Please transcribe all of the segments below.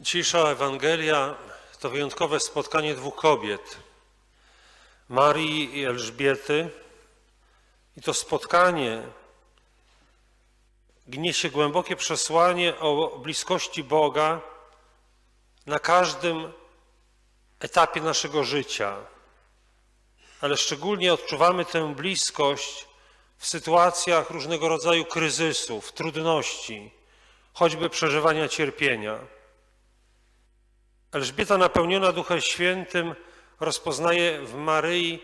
Dzisiejsza Ewangelia to wyjątkowe spotkanie dwóch kobiet, Marii i Elżbiety. I to spotkanie niesie głębokie przesłanie o bliskości Boga na każdym etapie naszego życia. Ale szczególnie odczuwamy tę bliskość w sytuacjach różnego rodzaju kryzysów, trudności, choćby przeżywania cierpienia. Elżbieta napełniona Duchem Świętym rozpoznaje w Maryi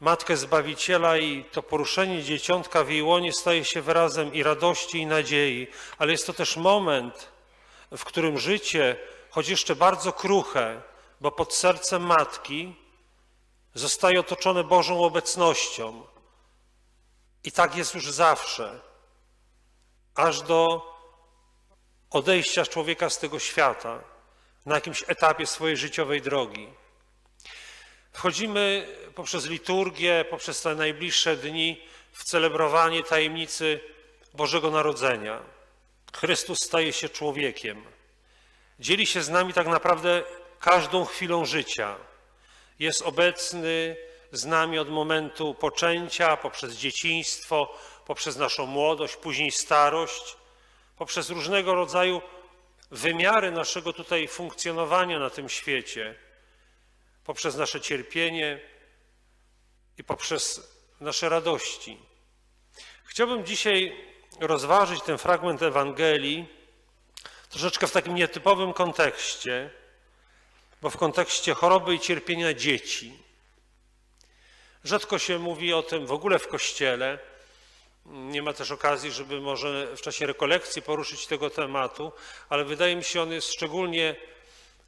Matkę Zbawiciela i to poruszenie dzieciątka w jej łonie staje się wyrazem i radości, i nadziei, ale jest to też moment, w którym życie, choć jeszcze bardzo kruche, bo pod sercem matki, zostaje otoczone Bożą obecnością. I tak jest już zawsze, aż do odejścia człowieka z tego świata na jakimś etapie swojej życiowej drogi. Wchodzimy poprzez liturgię, poprzez te najbliższe dni w celebrowanie tajemnicy Bożego Narodzenia. Chrystus staje się człowiekiem. Dzieli się z nami tak naprawdę każdą chwilą życia. Jest obecny z nami od momentu poczęcia, poprzez dzieciństwo, poprzez naszą młodość, później starość, poprzez różnego rodzaju wymiary naszego tutaj funkcjonowania na tym świecie, poprzez nasze cierpienie i poprzez nasze radości. Chciałbym dzisiaj rozważyć ten fragment Ewangelii troszeczkę w takim nietypowym kontekście, bo w kontekście choroby i cierpienia dzieci. Rzadko się mówi o tym w ogóle w kościele. Nie ma też okazji, żeby może w czasie rekolekcji poruszyć tego tematu, ale wydaje mi się, on jest szczególnie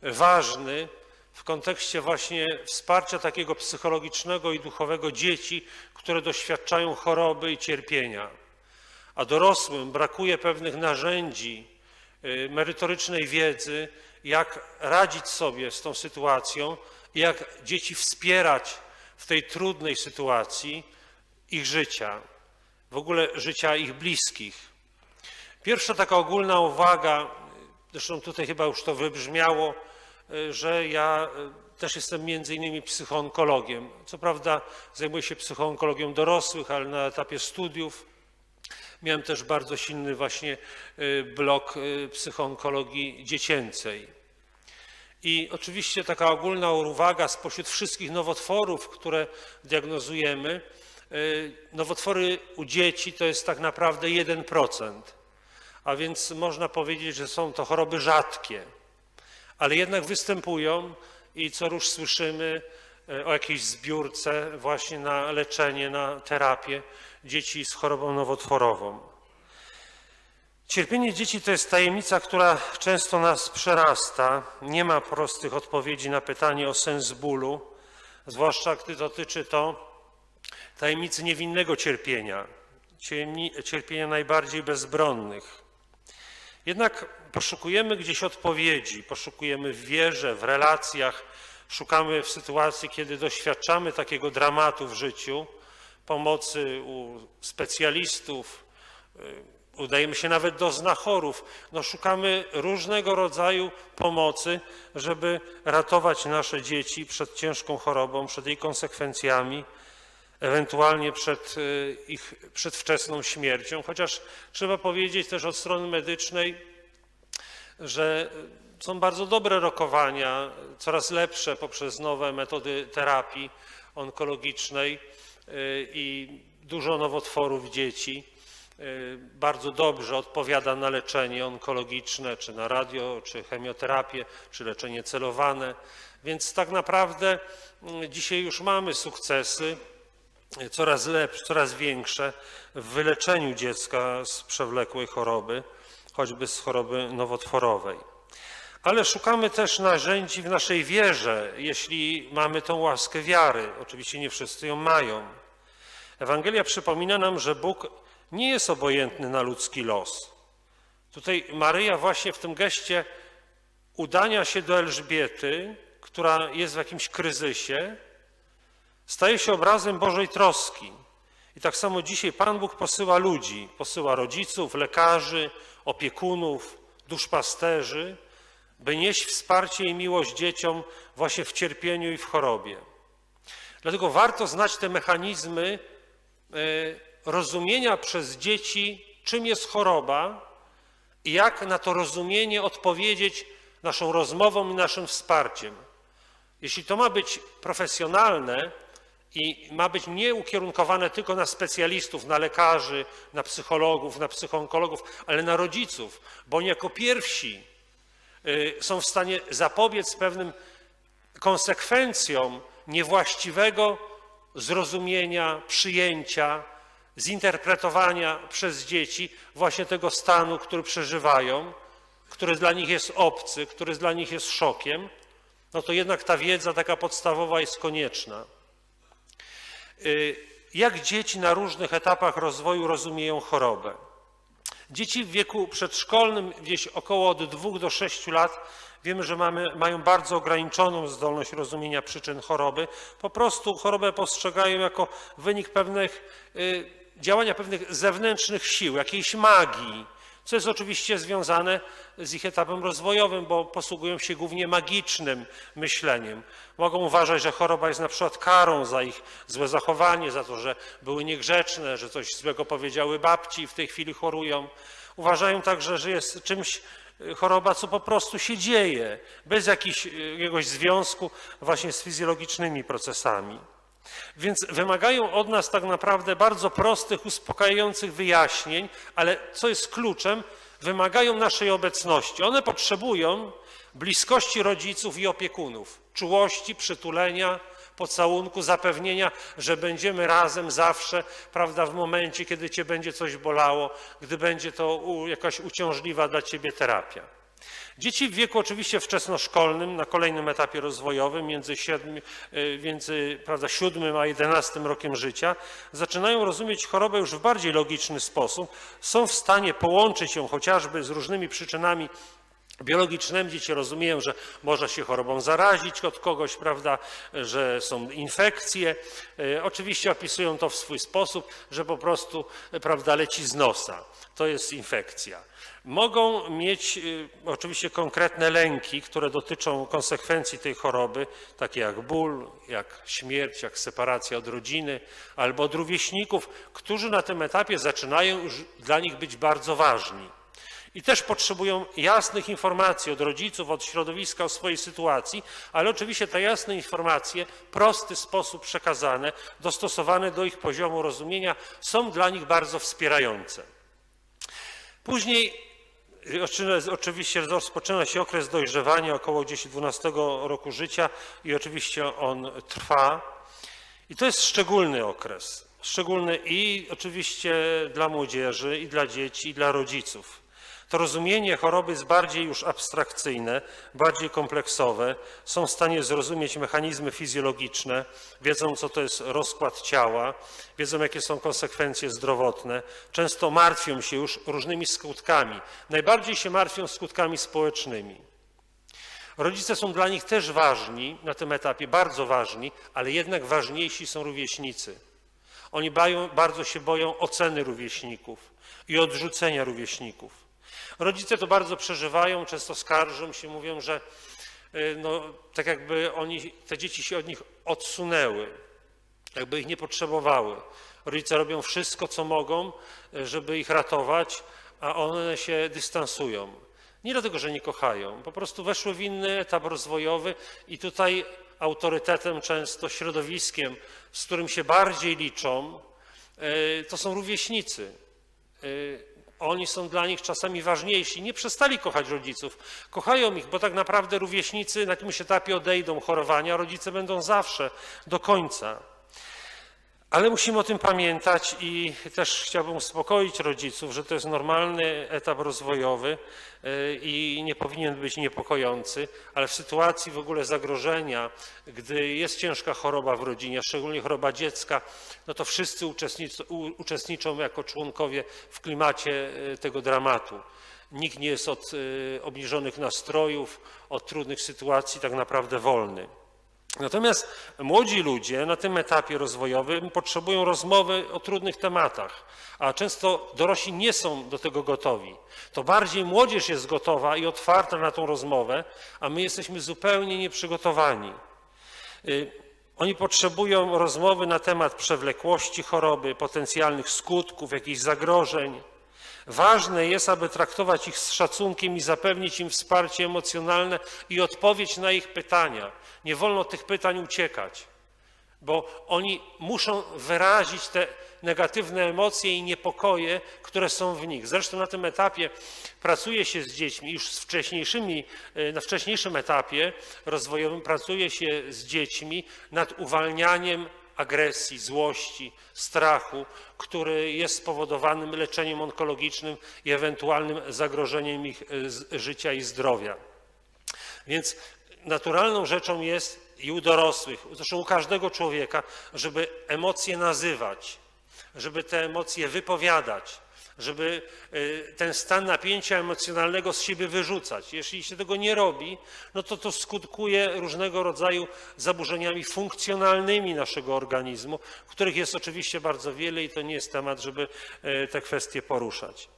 ważny w kontekście właśnie wsparcia takiego psychologicznego i duchowego dzieci, które doświadczają choroby i cierpienia. A dorosłym brakuje pewnych narzędzi, y, merytorycznej wiedzy, jak radzić sobie z tą sytuacją i jak dzieci wspierać w tej trudnej sytuacji ich życia, w ogóle życia ich bliskich. Pierwsza taka ogólna uwaga, zresztą tutaj chyba już to wybrzmiało, że ja y, też jestem między innymi psychoonkologiem. Co prawda zajmuję się psychoonkologią dorosłych, ale na etapie studiów miałem też bardzo silny właśnie y, blok psychoonkologii dziecięcej. I oczywiście taka ogólna uwaga spośród wszystkich nowotworów, które diagnozujemy, nowotwory u dzieci to jest tak naprawdę 1%. A więc można powiedzieć, że są to choroby rzadkie, ale jednak występują i co rusz słyszymy o jakiejś zbiórce właśnie na leczenie, na terapię dzieci z chorobą nowotworową. Cierpienie dzieci to jest tajemnica, która często nas przerasta. Nie ma prostych odpowiedzi na pytanie o sens bólu, zwłaszcza gdy dotyczy to tajemnicy niewinnego cierpienia, cierpienia najbardziej bezbronnych. Jednak poszukujemy gdzieś odpowiedzi, poszukujemy w wierze, w relacjach, szukamy w sytuacji, kiedy doświadczamy takiego dramatu w życiu, pomocy u specjalistów, y, udajemy się nawet do znachorów. No, szukamy różnego rodzaju pomocy, żeby ratować nasze dzieci przed ciężką chorobą, przed jej konsekwencjami, ewentualnie przed y, ich przedwczesną śmiercią. Chociaż trzeba powiedzieć też od strony medycznej, że są bardzo dobre rokowania, coraz lepsze poprzez nowe metody terapii onkologicznej y, i dużo nowotworów dzieci y, bardzo dobrze odpowiada na leczenie onkologiczne, czy na radio, czy chemioterapię, czy leczenie celowane. Więc tak naprawdę dzisiaj już mamy sukcesy coraz lepsze, coraz większe w wyleczeniu dziecka z przewlekłej choroby, choćby z choroby nowotworowej. Ale szukamy też narzędzi w naszej wierze, jeśli mamy tą łaskę wiary. Oczywiście nie wszyscy ją mają. Ewangelia przypomina nam, że Bóg nie jest obojętny na ludzki los. Tutaj Maryja właśnie w tym geście udania się do Elżbiety, która jest w jakimś kryzysie, staje się obrazem Bożej troski. I tak samo dzisiaj Pan Bóg posyła ludzi, posyła rodziców, lekarzy, opiekunów, duszpasterzy, by nieść wsparcie i miłość dzieciom właśnie w cierpieniu i w chorobie. Dlatego warto znać te mechanizmy e, rozumienia przez dzieci, czym jest choroba i jak na to rozumienie odpowiedzieć naszą rozmową i naszym wsparciem. Jeśli to ma być profesjonalne i ma być nie ukierunkowane tylko na specjalistów, na lekarzy, na psychologów, na psychoonkologów, ale na rodziców, bo oni jako pierwsi y, są w stanie zapobiec pewnym konsekwencjom niewłaściwego zrozumienia, przyjęcia, zinterpretowania przez dzieci właśnie tego stanu, który przeżywają, który dla nich jest obcy, który dla nich jest szokiem, no to jednak ta wiedza taka podstawowa jest konieczna. Y, Jak dzieci na różnych etapach rozwoju rozumieją chorobę? Dzieci w wieku przedszkolnym, gdzieś około od 2 do 6 lat, wiemy, że mamy, mają bardzo ograniczoną zdolność rozumienia przyczyn choroby. Po prostu chorobę postrzegają jako wynik pewnych y, działania pewnych zewnętrznych sił, jakiejś magii, co jest oczywiście związane z ich etapem rozwojowym, bo posługują się głównie magicznym myśleniem. Mogą uważać, że choroba jest na przykład karą za ich złe zachowanie, za to, że były niegrzeczne, że coś złego powiedziały babci i w tej chwili chorują. Uważają także, że jest czymś y, choroba, co po prostu się dzieje, bez jakiś- jakiegoś związku właśnie z fizjologicznymi procesami. Więc wymagają od nas tak naprawdę bardzo prostych, uspokajających wyjaśnień, ale co jest kluczem, wymagają naszej obecności. One potrzebują bliskości rodziców i opiekunów, czułości, przytulenia, pocałunku, zapewnienia, że będziemy razem zawsze, prawda, w momencie, kiedy cię będzie coś bolało, gdy będzie to jakaś uciążliwa dla ciebie terapia. Dzieci w wieku oczywiście wczesnoszkolnym, na kolejnym etapie rozwojowym, między, siedmi, y, między prawda, 7 a 11 rokiem życia, zaczynają rozumieć chorobę już w bardziej logiczny sposób. Są w stanie połączyć ją chociażby z różnymi przyczynami biologicznymi. Dzieci rozumieją, że można się chorobą zarazić od kogoś, prawda, że są infekcje. Y, Oczywiście opisują to w swój sposób, że po prostu prawda, leci z nosa. To jest infekcja. Mogą mieć y, oczywiście konkretne lęki, które dotyczą konsekwencji tej choroby, takie jak ból, jak śmierć, jak separacja od rodziny albo od rówieśników, którzy na tym etapie zaczynają już dla nich być bardzo ważni. I też potrzebują jasnych informacji od rodziców, od środowiska o swojej sytuacji, ale oczywiście te jasne informacje, prosty sposób przekazane, dostosowane do ich poziomu rozumienia, są dla nich bardzo wspierające. Później oczywiście rozpoczyna się okres dojrzewania około gdzieś 12 roku życia i oczywiście on trwa. I to jest szczególny okres. Szczególny i oczywiście dla młodzieży, i dla dzieci, i dla rodziców. To rozumienie choroby jest bardziej już abstrakcyjne, bardziej kompleksowe. Są w stanie zrozumieć mechanizmy fizjologiczne, wiedzą, co to jest rozkład ciała, wiedzą, jakie są konsekwencje zdrowotne. Często martwią się już różnymi skutkami. Najbardziej się martwią skutkami społecznymi. Rodzice są dla nich też ważni na tym etapie, bardzo ważni, ale jednak ważniejsi są rówieśnicy. Oni bają, bardzo się boją oceny rówieśników i odrzucenia rówieśników. Rodzice to bardzo przeżywają, często skarżą się, mówią, że y, no, tak jakby oni, te dzieci się od nich odsunęły, jakby ich nie potrzebowały. Rodzice robią wszystko, co mogą, y, żeby ich ratować, a one się dystansują. Nie dlatego, że nie kochają, po prostu weszły w inny etap rozwojowy i tutaj autorytetem, często środowiskiem, z którym się bardziej liczą, y, to są rówieśnicy. Oni są dla nich czasami ważniejsi. Nie przestali kochać rodziców. Kochają ich, bo tak naprawdę rówieśnicy na jakimś etapie odejdą chorowania, rodzice będą zawsze, do końca. Ale musimy o tym pamiętać i też chciałbym uspokoić rodziców, że to jest normalny etap rozwojowy y, i nie powinien być niepokojący, ale w sytuacji w ogóle zagrożenia, gdy jest ciężka choroba w rodzinie, szczególnie choroba dziecka, no to wszyscy uczestniczą, jako członkowie w klimacie y, tego dramatu. Nikt nie jest od y, obniżonych nastrojów, od trudnych sytuacji tak naprawdę wolny. Natomiast młodzi ludzie na tym etapie rozwojowym potrzebują rozmowy o trudnych tematach, a często dorośli nie są do tego gotowi. To bardziej młodzież jest gotowa i otwarta na tą rozmowę, a my jesteśmy zupełnie nieprzygotowani. Y, Oni potrzebują rozmowy na temat przewlekłości choroby, potencjalnych skutków, jakichś zagrożeń. Ważne jest, aby traktować ich z szacunkiem i zapewnić im wsparcie emocjonalne i odpowiedź na ich pytania. Nie wolno tych pytań uciekać, bo oni muszą wyrazić te negatywne emocje i niepokoje, które są w nich. Zresztą na tym etapie pracuje się z dziećmi, już z wcześniejszymi, e, na wcześniejszym etapie rozwojowym pracuje się z dziećmi nad uwalnianiem agresji, złości, strachu, który jest spowodowanym leczeniem onkologicznym i ewentualnym zagrożeniem ich z- życia i zdrowia. Więc naturalną rzeczą jest i u dorosłych, zresztą u każdego człowieka, żeby emocje nazywać, żeby te emocje wypowiadać, żeby y, ten stan napięcia emocjonalnego z siebie wyrzucać. Jeśli się tego nie robi, no to to skutkuje różnego rodzaju zaburzeniami funkcjonalnymi naszego organizmu, których jest oczywiście bardzo wiele i to nie jest temat, żeby y, te kwestie poruszać.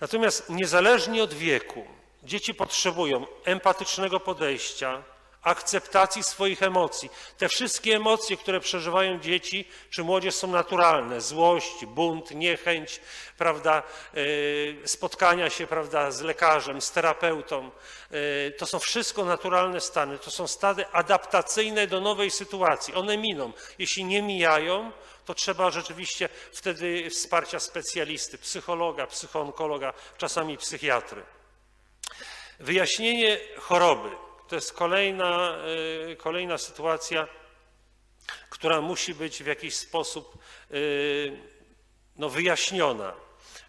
Natomiast niezależnie od wieku, dzieci potrzebują empatycznego podejścia, akceptacji swoich emocji. Te wszystkie emocje, które przeżywają dzieci czy młodzież są naturalne. Złość, bunt, niechęć, prawda, yy, spotkania się prawda, z lekarzem, z terapeutą. Yy, To są wszystko naturalne stany. To są stany adaptacyjne do nowej sytuacji. One miną. Jeśli nie mijają, to trzeba rzeczywiście wtedy wsparcia specjalisty, psychologa, psychoonkologa, czasami psychiatry. Wyjaśnienie choroby to jest kolejna, y, kolejna sytuacja, która musi być w jakiś sposób y, no, wyjaśniona.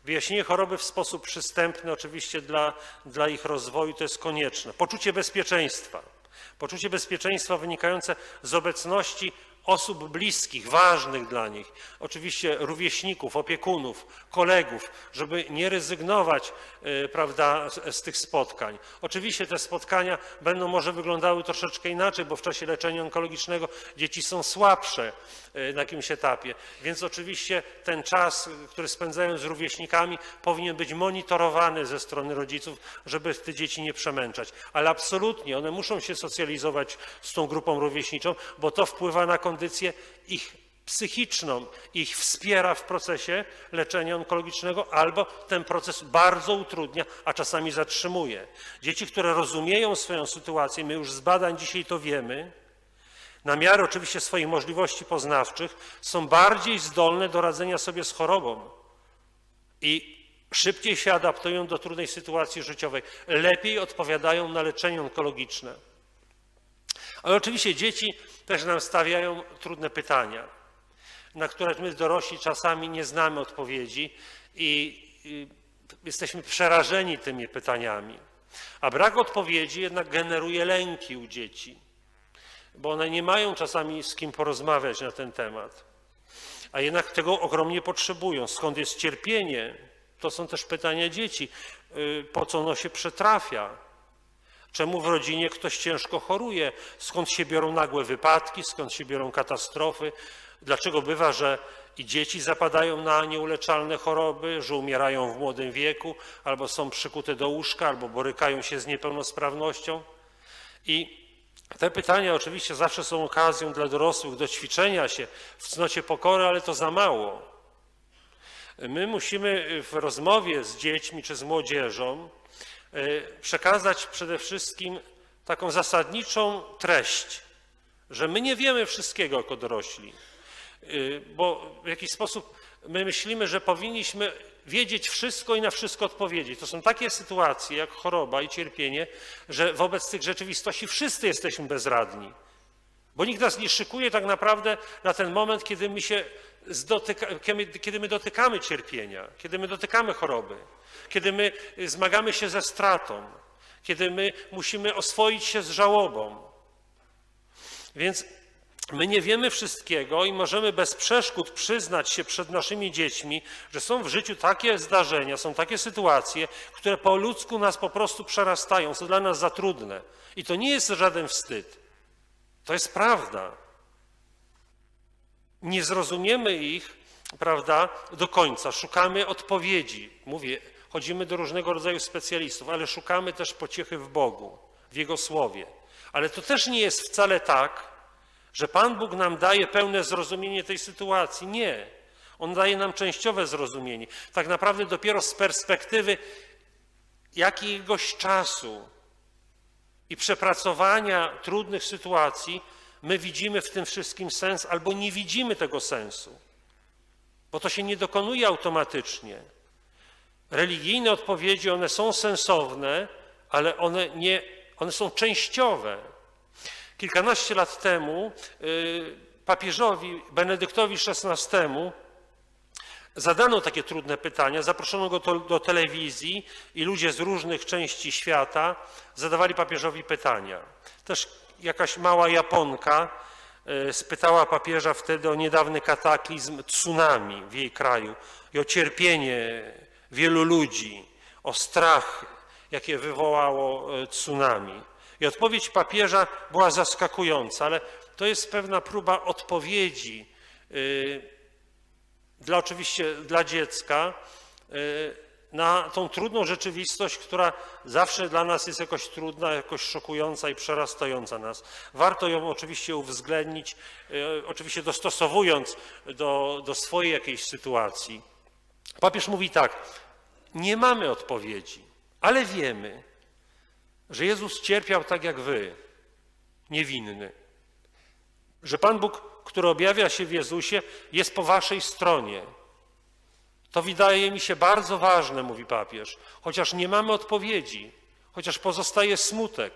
Wyjaśnienie choroby w sposób przystępny, oczywiście dla, dla ich rozwoju, to jest konieczne. Poczucie bezpieczeństwa. Poczucie bezpieczeństwa wynikające z obecności osób bliskich, ważnych dla nich, oczywiście rówieśników, opiekunów, kolegów, żeby nie rezygnować e, prawda, z, z tych spotkań. Oczywiście te spotkania będą może wyglądały troszeczkę inaczej, bo w czasie leczenia onkologicznego dzieci są słabsze e, na jakimś etapie, więc oczywiście ten czas, który spędzają z rówieśnikami, powinien być monitorowany ze strony rodziców, żeby te dzieci nie przemęczać. Ale absolutnie one muszą się socjalizować z tą grupą rówieśniczą, bo to wpływa na kondycję ich psychiczną, ich wspiera w procesie leczenia onkologicznego, albo ten proces bardzo utrudnia, a czasami zatrzymuje. Dzieci, które rozumieją swoją sytuację, my już z badań dzisiaj to wiemy, na miarę oczywiście swoich możliwości poznawczych, są bardziej zdolne do radzenia sobie z chorobą i szybciej się adaptują do trudnej sytuacji życiowej, lepiej odpowiadają na leczenie onkologiczne. Ale oczywiście dzieci też nam stawiają trudne pytania, na które my dorośli czasami nie znamy odpowiedzi i, jesteśmy przerażeni tymi pytaniami. A brak odpowiedzi jednak generuje lęki u dzieci, bo one nie mają czasami z kim porozmawiać na ten temat, a jednak tego ogromnie potrzebują. Skąd jest cierpienie? To są też pytania dzieci. Y, Po co ono się przetrafia? Czemu w rodzinie ktoś ciężko choruje? Skąd się biorą nagłe wypadki? Skąd się biorą katastrofy? Dlaczego bywa, że i dzieci zapadają na nieuleczalne choroby, że umierają w młodym wieku, albo są przykute do łóżka, albo borykają się z niepełnosprawnością? I te pytania oczywiście zawsze są okazją dla dorosłych do ćwiczenia się w cnocie pokory, ale to za mało. My musimy w rozmowie z dziećmi czy z młodzieżą przekazać przede wszystkim taką zasadniczą treść, że my nie wiemy wszystkiego jako dorośli, Y, bo w jakiś sposób my myślimy, że powinniśmy wiedzieć wszystko i na wszystko odpowiedzieć. To są takie sytuacje jak choroba i cierpienie, że wobec tych rzeczywistości wszyscy jesteśmy bezradni. Bo nikt nas nie szykuje tak naprawdę na ten moment, kiedy my się zdotyka, kiedy- kiedy my dotykamy cierpienia, kiedy my dotykamy choroby, kiedy my zmagamy się ze stratą, kiedy my musimy oswoić się z żałobą. Więc my nie wiemy wszystkiego i możemy bez przeszkód przyznać się przed naszymi dziećmi, że są w życiu takie zdarzenia, są takie sytuacje, które po ludzku nas po prostu przerastają, są dla nas za trudne. I to nie jest żaden wstyd. To jest prawda. Nie zrozumiemy ich, prawda, do końca. Szukamy odpowiedzi. Mówię, chodzimy do różnego rodzaju specjalistów, ale szukamy też pociechy w Bogu, w Jego Słowie. Ale to też nie jest wcale tak, że Pan Bóg nam daje pełne zrozumienie tej sytuacji. Nie. On daje nam częściowe zrozumienie. Tak naprawdę dopiero z perspektywy jakiegoś czasu i przepracowania trudnych sytuacji my widzimy w tym wszystkim sens albo nie widzimy tego sensu. Bo to się nie dokonuje automatycznie. Religijne odpowiedzi, one są sensowne, ale one, nie, one są częściowe. Kilkanaście lat temu y, papieżowi Benedyktowi XVI zadano takie trudne pytania, zaproszono go to, do telewizji i ludzie z różnych części świata zadawali papieżowi pytania. Też jakaś mała Japonka y, spytała papieża wtedy o niedawny kataklizm tsunami w jej kraju i o cierpienie wielu ludzi, o strach, jakie wywołało y, tsunami. I odpowiedź papieża była zaskakująca, ale to jest pewna próba odpowiedzi y, dla oczywiście dla dziecka na tą trudną rzeczywistość, która zawsze dla nas jest jakoś trudna, jakoś szokująca i przerastająca nas. Warto ją oczywiście uwzględnić, y, oczywiście dostosowując do, do swojej jakiejś sytuacji. Papież mówi tak, nie mamy odpowiedzi, ale wiemy, że Jezus cierpiał tak jak wy, niewinny. Że Pan Bóg, który objawia się w Jezusie, jest po waszej stronie. To wydaje mi się bardzo ważne, mówi papież, chociaż nie mamy odpowiedzi, chociaż pozostaje smutek.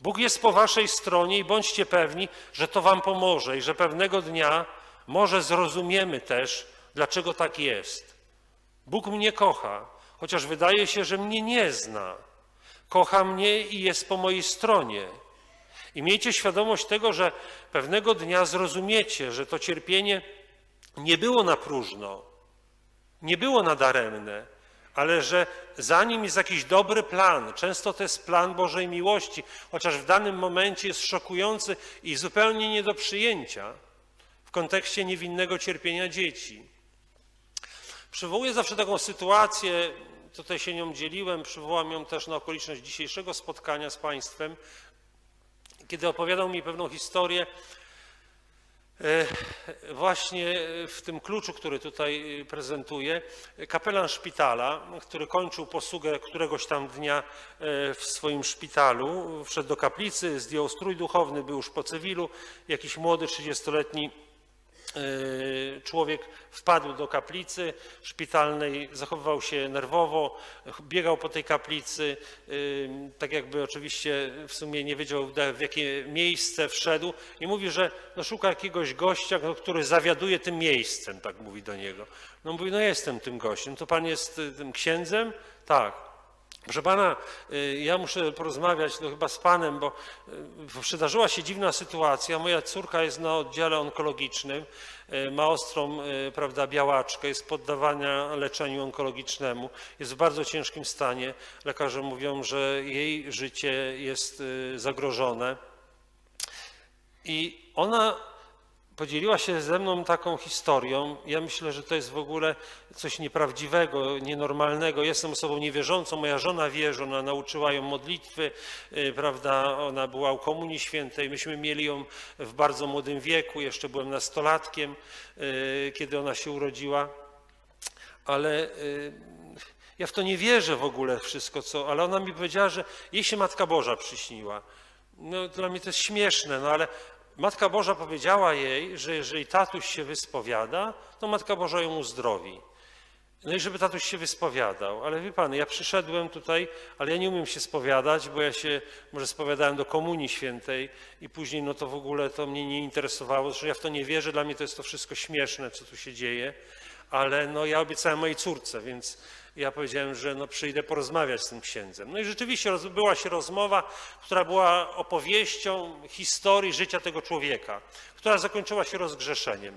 Bóg jest po waszej stronie i bądźcie pewni, że to wam pomoże i że pewnego dnia może zrozumiemy też, dlaczego tak jest. Bóg mnie kocha, chociaż wydaje się, że mnie nie zna kocha mnie i jest po mojej stronie. I miejcie świadomość tego, że pewnego dnia zrozumiecie, że to cierpienie nie było na próżno, nie było nadaremne, ale że za nim jest jakiś dobry plan. Często to jest plan Bożej miłości, chociaż w danym momencie jest szokujący i zupełnie nie do przyjęcia w kontekście niewinnego cierpienia dzieci. Przywołuję zawsze taką sytuację, tutaj się nią dzieliłem, przywołam ją też na okoliczność dzisiejszego spotkania z Państwem, kiedy opowiadał mi pewną historię właśnie w tym kluczu, który tutaj prezentuję, kapelan szpitala, który kończył posługę któregoś tam dnia e, w swoim szpitalu, wszedł do kaplicy, zdjął strój duchowny, był już po cywilu, jakiś młody, 30-letni E, człowiek wpadł do kaplicy szpitalnej, zachowywał się nerwowo, biegał po tej kaplicy, e, tak jakby oczywiście w sumie nie wiedział w jakie miejsce wszedł i mówi, że no szuka jakiegoś gościa, no, który zawiaduje tym miejscem, tak mówi do niego. No mówi, no jestem tym gościem, to pan jest e, tym księdzem? Tak. Proszę pana, y, ja muszę porozmawiać no chyba z panem, bo y, przydarzyła się dziwna sytuacja. Moja córka jest na oddziale onkologicznym, y, ma ostrą prawda, białaczkę, jest poddawana leczeniu onkologicznemu, jest w bardzo ciężkim stanie. Lekarze mówią, że jej życie jest zagrożone. I ona podzieliła się ze mną taką historią. Ja myślę, że to jest w ogóle coś nieprawdziwego, nienormalnego. Jestem osobą niewierzącą, moja żona wierzy, ona nauczyła ją modlitwy, y, prawda, ona była u Komunii Świętej. Myśmy mieli ją w bardzo młodym wieku, jeszcze byłem nastolatkiem, y, kiedy ona się urodziła. Ale y, ja w to nie wierzę w ogóle wszystko, co, ale ona mi powiedziała, że jej się Matka Boża przyśniła. No, dla mnie to jest śmieszne, no ale Matka Boża powiedziała jej, że jeżeli tatuś się wyspowiada, to Matka Boża ją uzdrowi. No i żeby tatuś się wyspowiadał. Ale wie pan, ja przyszedłem tutaj, ale ja nie umiem się spowiadać, bo ja się może spowiadałem do Komunii Świętej i później no to w ogóle to mnie nie interesowało, że ja w to nie wierzę, dla mnie to jest to wszystko śmieszne, co tu się dzieje, ale no ja obiecałem mojej córce, więc ja powiedziałem, że no przyjdę porozmawiać z tym księdzem. No i rzeczywiście odbyła się rozmowa, która była opowieścią historii życia tego człowieka, która zakończyła się rozgrzeszeniem.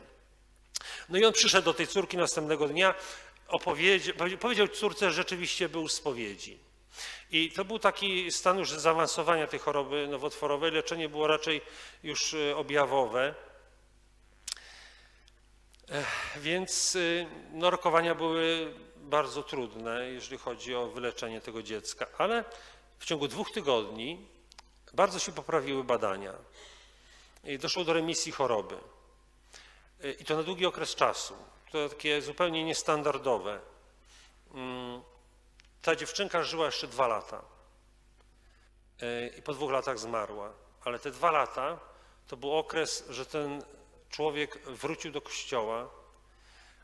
No i on przyszedł do tej córki następnego dnia, powiedział córce, że rzeczywiście był spowiedzi. I to był taki stan już zaawansowania tej choroby nowotworowej. Leczenie było raczej już e, objawowe. Więc y, no, rokowania były bardzo trudne, jeżeli chodzi o wyleczenie tego dziecka, ale w ciągu dwóch tygodni bardzo się poprawiły badania i doszło do remisji choroby. Y, I to na długi okres czasu. To takie zupełnie niestandardowe. Mm, Ta dziewczynka żyła jeszcze dwa lata y, i po dwóch latach zmarła. Ale te dwa lata to był okres, że ten człowiek wrócił do kościoła,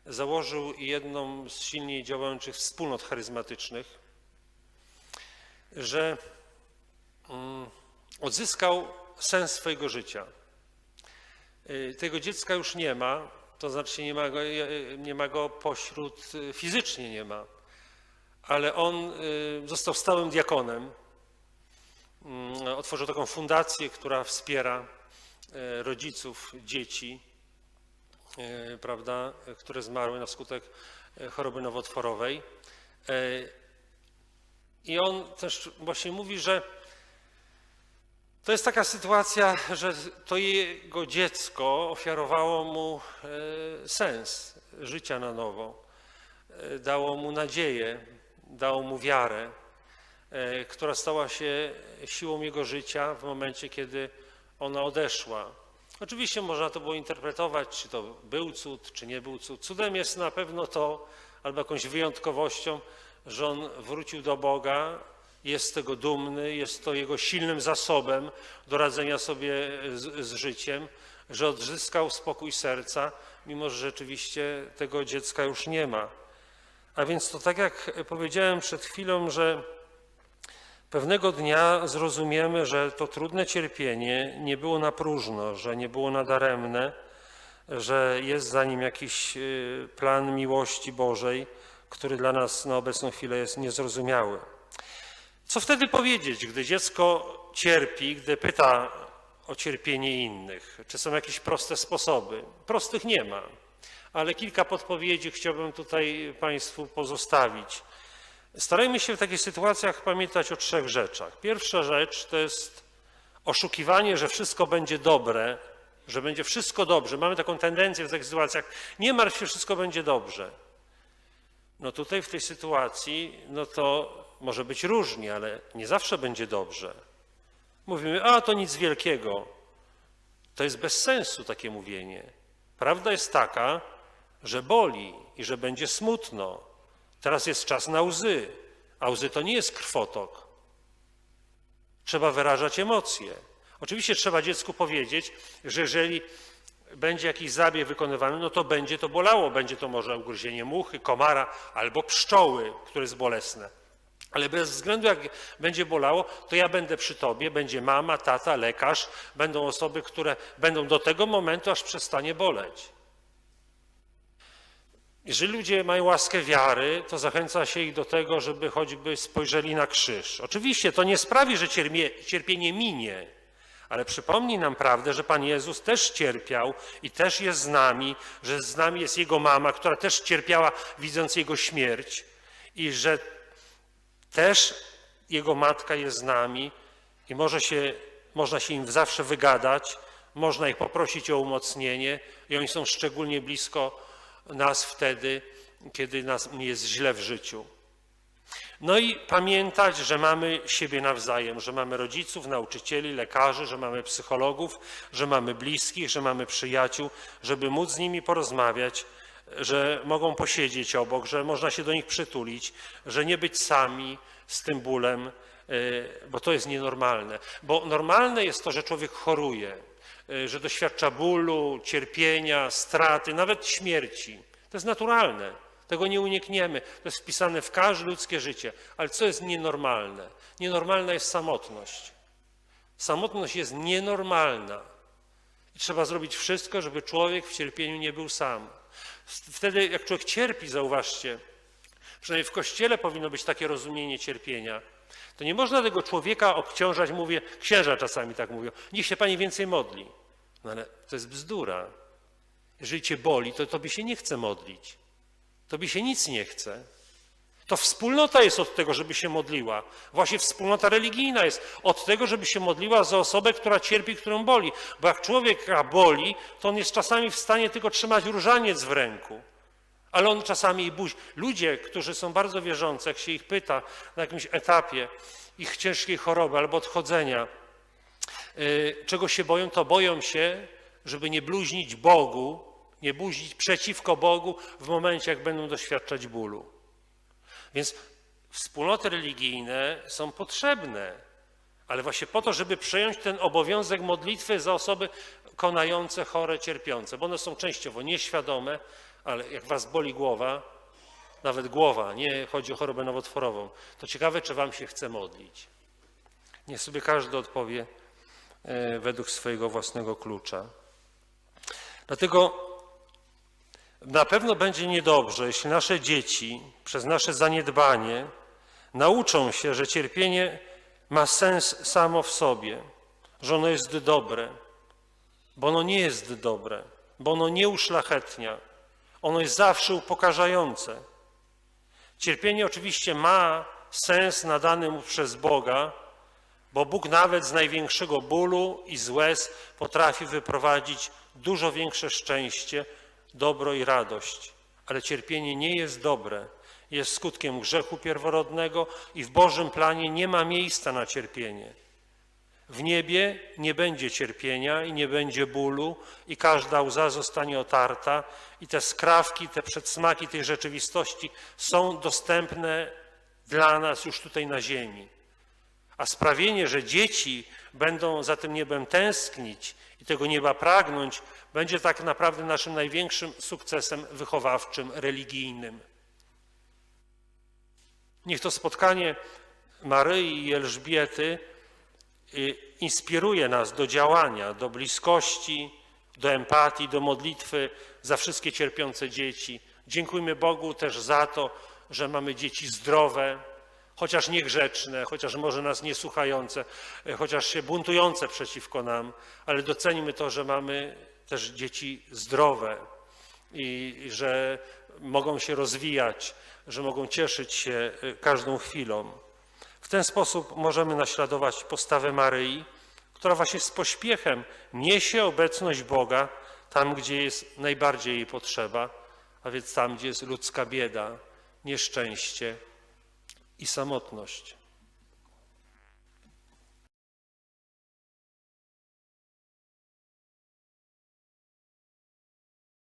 założył jedną z silniej działających wspólnot charyzmatycznych, że mm, odzyskał sens swojego życia. Y, Tego dziecka już nie ma, to znaczy nie ma go, nie ma go pośród, y, fizycznie nie ma, ale on y, został stałym diakonem. Mm, Otworzył taką fundację, która wspiera rodziców dzieci, e, prawda, e, które zmarły na skutek e, choroby nowotworowej. E, I on też właśnie mówi, że to jest taka sytuacja, że to jego dziecko ofiarowało mu e, sens życia na nowo, E, dało mu nadzieję, dało mu wiarę, e, która stała się siłą jego życia w momencie, kiedy ona odeszła. Oczywiście można to było interpretować, czy to był cud, czy nie był cud. Cudem jest na pewno to, albo jakąś wyjątkowością, że on wrócił do Boga, jest z tego dumny, jest to jego silnym zasobem do radzenia sobie z, z życiem, że odzyskał spokój serca, mimo że rzeczywiście tego dziecka już nie ma. A więc to tak jak powiedziałem przed chwilą, że pewnego dnia zrozumiemy, że to trudne cierpienie nie było na próżno, że nie było nadaremne, że jest za nim jakiś y, plan miłości Bożej, który dla nas na obecną chwilę jest niezrozumiały. Co wtedy powiedzieć, gdy dziecko cierpi, gdy pyta o cierpienie innych? Czy są jakieś proste sposoby? Prostych nie ma, ale kilka podpowiedzi chciałbym tutaj Państwu pozostawić. Starajmy się w takich sytuacjach pamiętać o trzech rzeczach. Pierwsza rzecz to jest oszukiwanie, że wszystko będzie dobre, że będzie wszystko dobrze. Mamy taką tendencję w takich sytuacjach, nie martw się, wszystko będzie dobrze. No tutaj w tej sytuacji, no to może być różnie, ale nie zawsze będzie dobrze. Mówimy, a to nic wielkiego. To jest bez sensu takie mówienie. Prawda jest taka, że boli i że będzie smutno. Teraz jest czas na łzy, a łzy to nie jest krwotok. Trzeba wyrażać emocje. Oczywiście trzeba dziecku powiedzieć, że jeżeli będzie jakiś zabieg wykonywany, no to będzie to bolało. Będzie to może ugryzienie muchy, komara albo pszczoły, które jest bolesne. Ale bez względu jak będzie bolało, to ja będę przy tobie, będzie mama, tata, lekarz, będą osoby, które będą do tego momentu, aż przestanie boleć. Jeżeli ludzie mają łaskę wiary, to zachęca się ich do tego, żeby choćby spojrzeli na krzyż. Oczywiście to nie sprawi, że cierpie, cierpienie minie, ale przypomni nam prawdę, że Pan Jezus też cierpiał i też jest z nami, że z nami jest Jego mama, która też cierpiała, widząc Jego śmierć i że też Jego matka jest z nami i może się, można się im zawsze wygadać, można ich poprosić o umocnienie i oni są szczególnie blisko nas wtedy, kiedy nas jest źle w życiu. No i pamiętać, że mamy siebie nawzajem, że mamy rodziców, nauczycieli, lekarzy, że mamy psychologów, że mamy bliskich, że mamy przyjaciół, żeby móc z nimi porozmawiać, że mogą posiedzieć obok, że można się do nich przytulić, że nie być sami z tym bólem, y, bo to jest nienormalne. Bo normalne jest to, że człowiek choruje, że doświadcza bólu, cierpienia, straty, nawet śmierci. To jest naturalne. Tego nie unikniemy. To jest wpisane w każde ludzkie życie. Ale co jest nienormalne? Nienormalna jest samotność. Samotność jest nienormalna. I trzeba zrobić wszystko, żeby człowiek w cierpieniu nie był sam. Wtedy, jak człowiek cierpi, zauważcie, przynajmniej w kościele powinno być takie rozumienie cierpienia. To nie można tego człowieka obciążać, mówię, księża czasami tak mówią, niech się pani więcej modli. No ale to jest bzdura. Jeżeli cię boli, to tobie się nie chce modlić. Tobie się nic nie chce. To wspólnota jest od tego, żeby się modliła. Właśnie wspólnota religijna jest od tego, żeby się modliła za osobę, która cierpi, którą boli. Bo jak człowieka boli, to on jest czasami w stanie tylko trzymać różaniec w ręku. Ale on czasami i buzi. Ludzie, którzy są bardzo wierzący, jak się ich pyta na jakimś etapie ich ciężkiej choroby albo odchodzenia, yy, czego się boją, to boją się, żeby nie bluźnić Bogu, nie bluźnić przeciwko Bogu w momencie, jak będą doświadczać bólu. Więc wspólnoty religijne są potrzebne, ale właśnie po to, żeby przejąć ten obowiązek modlitwy za osoby konające, chore, cierpiące, bo one są częściowo nieświadome, ale jak was boli głowa, nawet głowa, nie chodzi o chorobę nowotworową, to ciekawe, czy wam się chce modlić. Niech sobie każdy odpowie e, według swojego własnego klucza. Dlatego na pewno będzie niedobrze, jeśli nasze dzieci przez nasze zaniedbanie nauczą się, że cierpienie ma sens samo w sobie, że ono jest dobre, bo ono nie jest dobre, bo ono nie uszlachetnia, ono jest zawsze upokarzające. Cierpienie oczywiście ma sens nadany mu przez Boga, bo Bóg nawet z największego bólu i z łez potrafi wyprowadzić dużo większe szczęście, dobro i radość. Ale cierpienie nie jest dobre, jest skutkiem grzechu pierworodnego i w Bożym planie nie ma miejsca na cierpienie. W niebie nie będzie cierpienia i nie będzie bólu, i każda łza zostanie otarta, i te skrawki, te przedsmaki tej rzeczywistości są dostępne dla nas już tutaj na ziemi. A sprawienie, że dzieci będą za tym niebem tęsknić i tego nieba pragnąć, będzie tak naprawdę naszym największym sukcesem wychowawczym, religijnym. Niech to spotkanie Maryi i Elżbiety inspiruje nas do działania, do bliskości, do empatii, do modlitwy za wszystkie cierpiące dzieci. Dziękujmy Bogu też za to, że mamy dzieci zdrowe, chociaż niegrzeczne, chociaż może nas niesłuchające, y, chociaż się buntujące przeciwko nam, ale docenimy to, że mamy też dzieci zdrowe i i że mogą się rozwijać, że mogą cieszyć się y, każdą chwilą. W ten sposób możemy naśladować postawę Maryi, która właśnie z pośpiechem niesie obecność Boga tam, gdzie jest najbardziej jej potrzeba, a więc tam, gdzie jest ludzka bieda, nieszczęście i samotność.